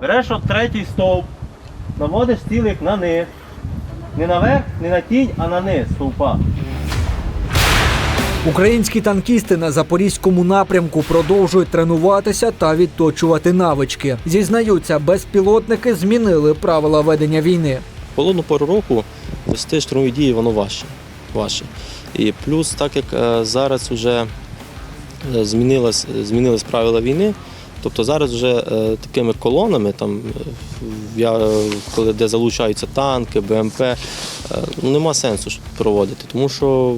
Береш от третій стовп, наводиш цілик на низ. Не наверх, не на тінь, а на низ стовпа. Українські танкісти на запорізькому напрямку продовжують тренуватися та відточувати навички. Зізнаються, безпілотники змінили правила ведення війни. В холодну пору року вести штурмові дії воно важче. важче. І плюс, так як е, зараз вже е, змінилось, змінились правила війни, тобто зараз вже е, такими колонами, там, я, коли де залучаються танки, БМП, е, ну, нема сенсу проводити, тому що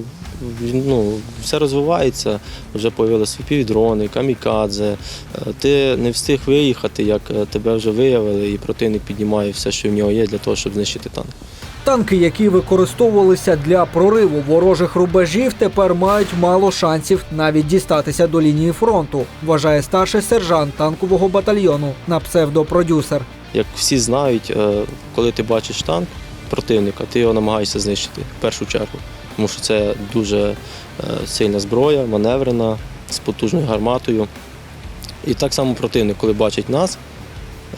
ну, все розвивається, вже з'явилися дрони, камікадзе. Е, Ти не встиг виїхати, як тебе вже виявили, і противник піднімає все, що в нього є, для того, щоб знищити танк. Танки, які використовувалися для прориву ворожих рубежів, тепер мають мало шансів навіть дістатися до лінії фронту, вважає старший сержант танкового батальйону на псевдопродюсер. Як всі знають, е, коли ти бачиш танк противника, ти його намагаєшся знищити в першу чергу. Тому що це дуже е, сильна зброя, маневрена, з потужною гарматою. І так само противник, коли бачить нас,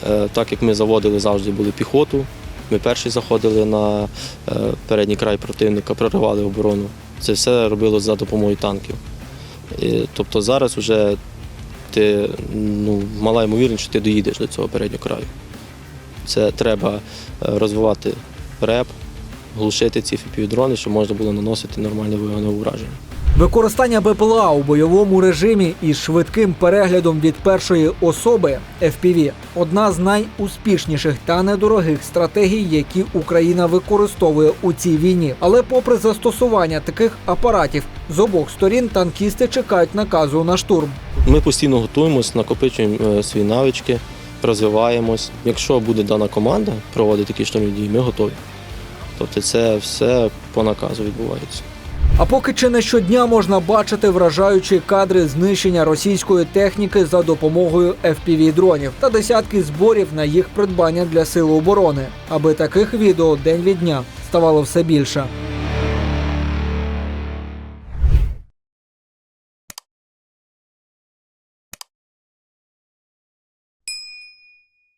е, так як ми заводили завжди були піхоту, ми перші заходили на е, передній край противника, проривали оборону. Це все робилось за допомогою танків. І, тобто зараз вже ти ну, мала ймовірність, що ти доїдеш до цього переднього краю. Це треба е, розвивати реп, глушити ці фіпівдрони, щоб можна було наносити нормальне вогневе ураження. Використання БПЛА у бойовому режимі із швидким переглядом від першої особи FPV – одна з найуспішніших та недорогих стратегій, які Україна використовує у цій війні. Але, попри застосування таких апаратів, з обох сторін танкісти чекають наказу на штурм. Ми постійно готуємось, накопичуємо е, свої навички, розвиваємось. Якщо буде дана команда проводити такі штурмові дії, ми готові. Тобто це все по наказу відбувається. А поки чи не щодня можна бачити вражаючі кадри знищення російської техніки за допомогою FPV-дронів та десятки зборів на їх придбання для сил оборони, аби таких відео день від дня ставало все більше.